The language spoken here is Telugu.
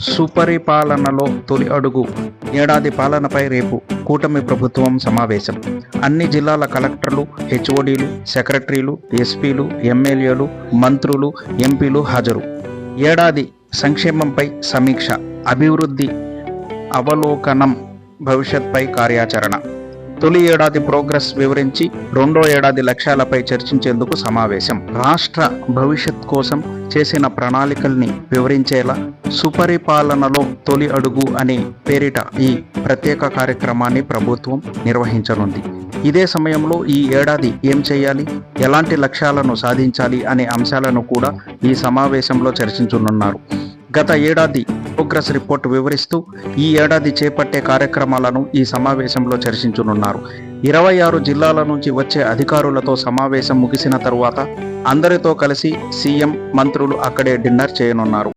సుపరిపాలనలో తొలి అడుగు ఏడాది పాలనపై రేపు కూటమి ప్రభుత్వం సమావేశం. అన్ని జిల్లాల కలెక్టర్లు హెచ్ఓడీలు సెక్రటరీలు ఎస్పీలు ఎమ్మెల్యేలు మంత్రులు ఎంపీలు హాజరు. ఏడాది సంక్షేమంపై సమీక్ష అభివృద్ధి అవలోకనం భవిష్యత్పై కార్యాచరణ. తొలి ఏడాది ప్రోగ్రెస్ వివరించి రెండో ఏడాది లక్ష్యాలపై చర్చించేందుకు సమావేశం. రాష్ట్ర భవిష్యత్ కోసం చేసిన ప్రణాళికల్ని వివరించేలా సుపరిపాలనలో తొలి అడుగు అనే పేరిట ఈ ప్రత్యేక కార్యక్రమాన్ని ప్రభుత్వం నిర్వహించనుంది. ఇదే సమయంలో ఈ ఏడాది ఏం చేయాలి? ఎలాంటి లక్ష్యాలను సాధించాలి? అనే అంశాలను కూడా ఈ సమావేశంలో చర్చించనున్నారు. గత ఏడాది ప్రోగ్రెస్ రిపోర్ట్ వివరిస్తూ ఈ ఏడాది చేపట్టే కార్యక్రమాలను ఈ సమావేశంలో చర్చించనున్నారు. ఇరవై ఆరు జిల్లాల నుంచి వచ్చే అధికారులతో సమావేశం ముగిసిన తరువాత అందరితో కలిసి సీఎం మంత్రులు అక్కడే డిన్నర్ చేయనున్నారు.